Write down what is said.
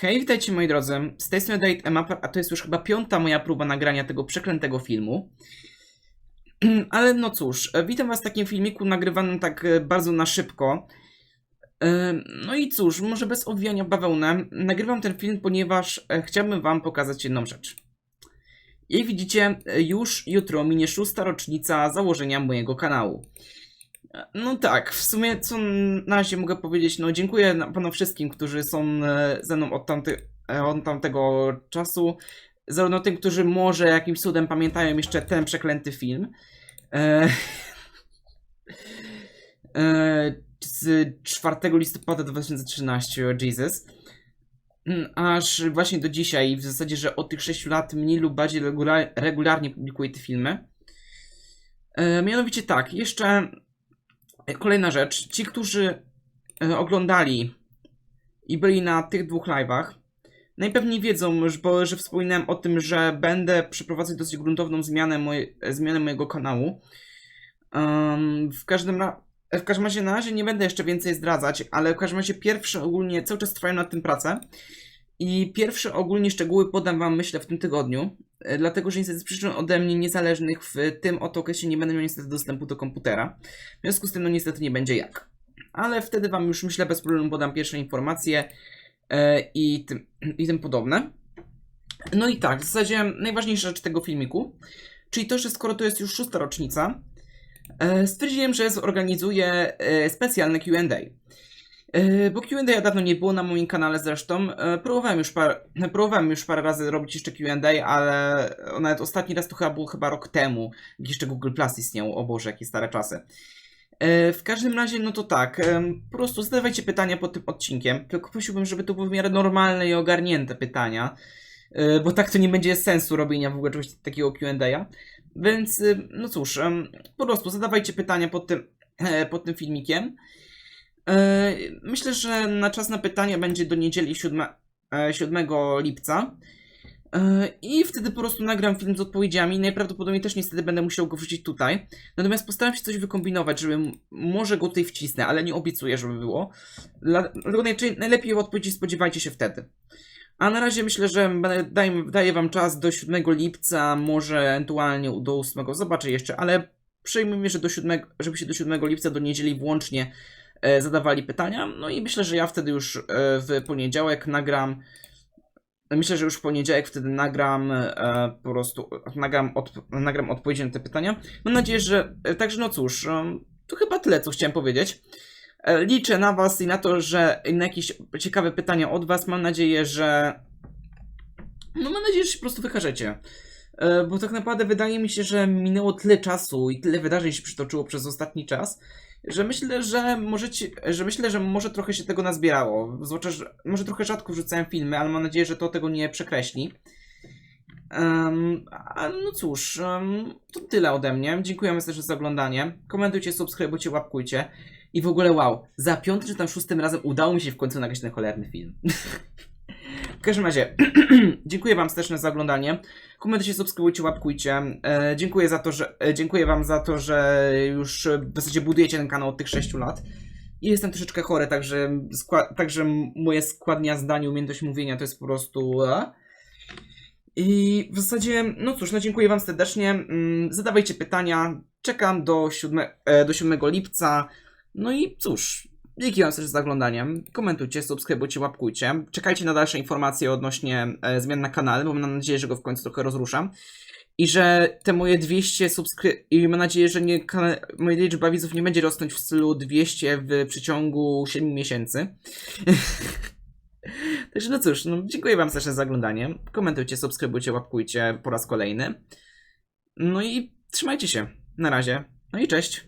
Hej, witajcie moi drodzy. Z tej strony Date Mapper, a to jest już chyba piąta moja próba nagrania tego przeklętego filmu. Ale no cóż, e, witam was w takim filmiku nagrywanym tak e, bardzo na szybko. E, No i cóż, może bez owijania bawełnę, nagrywam ten film, ponieważ chciałbym wam pokazać jedną rzecz. Jak widzicie, już jutro minie szósta rocznica założenia mojego kanału. No tak, w sumie co na razie mogę powiedzieć, no dziękuję panom wszystkim, którzy są e, ze mną od, tamty, e, od tamtego czasu, zarówno tym, którzy może jakimś cudem pamiętają jeszcze ten przeklęty film. E, e, z 4 listopada 2013, o Jesus. Mm, Aż właśnie do dzisiaj, w zasadzie, że od tych 6 lat mniej lub bardziej regular, regularnie publikuję te filmy. E, mianowicie tak, jeszcze Kolejna rzecz. Ci, którzy e, oglądali i byli na tych dwóch live'ach, najpewniej wiedzą, bo, że wspominałem o tym, że będę przeprowadzać dosyć gruntowną zmianę, moje, e, zmianę mojego kanału. Em, w każdym w każdym razie na razie nie będę jeszcze więcej zdradzać, ale w każdym razie pierwsze ogólnie cały czas trwają nad tym prace. I pierwsze ogólnie szczegóły podam wam myślę w tym tygodniu, e, dlatego że niestety z przyczyn ode mnie niezależnych w tym oto okresie nie będę miał niestety dostępu do komputera. W związku z tym, no niestety nie będzie jak. Ale wtedy Wam już myślę bez problemu podam pierwsze informacje e, i, tym, i tym podobne. No i tak, w zasadzie najważniejsza rzecz tego filmiku, czyli to, że skoro to jest już szósta rocznica, e, stwierdziłem, że zorganizuję e, specjalne QA. E, Bo Q&A dawno nie było na moim kanale zresztą. E, Próbowałem już, par, próbowałem już parę razy robić jeszcze Q&A, ale nawet ostatni raz to chyba było chyba rok temu, jak jeszcze Google Plus istniał. O Boże, jakie stare czasy. E, W każdym razie, no to tak, po prostu zadawajcie pytania pod tym odcinkiem, tylko prosiłbym, żeby to były w miarę normalne i ogarnięte pytania, bo tak to nie będzie sensu robienia w ogóle czegoś takiego Q&A. Więc, no cóż, po prostu zadawajcie pytania pod tym, pod tym filmikiem. E, Myślę, że na czas na pytania będzie do niedzieli 7, e, 7 lipca. E, I wtedy po prostu nagram film z odpowiedziami. Najprawdopodobniej też niestety będę musiał go wrzucić tutaj. Natomiast postaram się coś wykombinować, żeby może go tutaj wcisnę, ale nie obiecuję, żeby było. Dla- Dlatego najlepiej odpowiedzi spodziewajcie się wtedy. A na razie myślę, że daję, daję wam czas do 7 lipca, może ewentualnie do 8. Zobaczę jeszcze, ale przyjmijmy, że do 7, żeby się do 7 lipca, do niedzieli włącznie e, zadawali pytania. No i myślę, że ja wtedy już e, w poniedziałek nagram. Myślę, że już w poniedziałek wtedy nagram e, po prostu nagram, od, nagram odpowiedzi na te pytania. Mam nadzieję, że. E, także no cóż, e, to chyba tyle, co chciałem powiedzieć. E, liczę na Was i na to, że na jakieś ciekawe pytania od Was. Mam nadzieję, że. No mam nadzieję, że się po prostu wykażecie. E, Bo tak naprawdę wydaje mi się, że minęło tyle czasu i tyle wydarzeń się przytoczyło przez ostatni czas, że myślę, że możecie, że myślę, że może trochę się tego nazbierało. Zwłaszcza, że może trochę rzadko wrzucałem filmy, ale mam nadzieję, że to tego nie przekreśli. Um, a no cóż, em, to tyle ode mnie. Dziękujemy też za oglądanie. Komentujcie, subskrybujcie, łapkujcie. I w ogóle wow, za piątym czy tam szóstym razem udało mi się w końcu nagrać ten cholerny film. w każdym razie, dziękuję wam serdecznie za oglądanie. Komentujcie, subskrybujcie, łapkujcie. E, dziękuję za to, że e, dziękuję wam za to, że już w zasadzie budujecie ten kanał od tych 6 lat. I jestem troszeczkę chory, także, także moje składnia zdań, umiejętność mówienia to jest po prostu. E. I w zasadzie, no cóż, no dziękuję wam serdecznie. Mm, Zadawajcie pytania. Czekam do 7, e, do 7 lipca. No i cóż, dzięki wam serdecznie za oglądanie. Komentujcie, subskrybujcie, łapkujcie. Czekajcie na dalsze informacje odnośnie e, zmian na kanale, bo mam nadzieję, że go w końcu trochę rozruszam. I że te moje 200 subskry... I mam nadzieję, że nie, moja liczba widzów nie będzie rosnąć w stylu 200 w przeciągu 7 miesięcy. Także no cóż, no, dziękuję wam za oglądanie. Komentujcie, subskrybujcie, łapkujcie po raz kolejny. No i trzymajcie się. Na razie. No i cześć.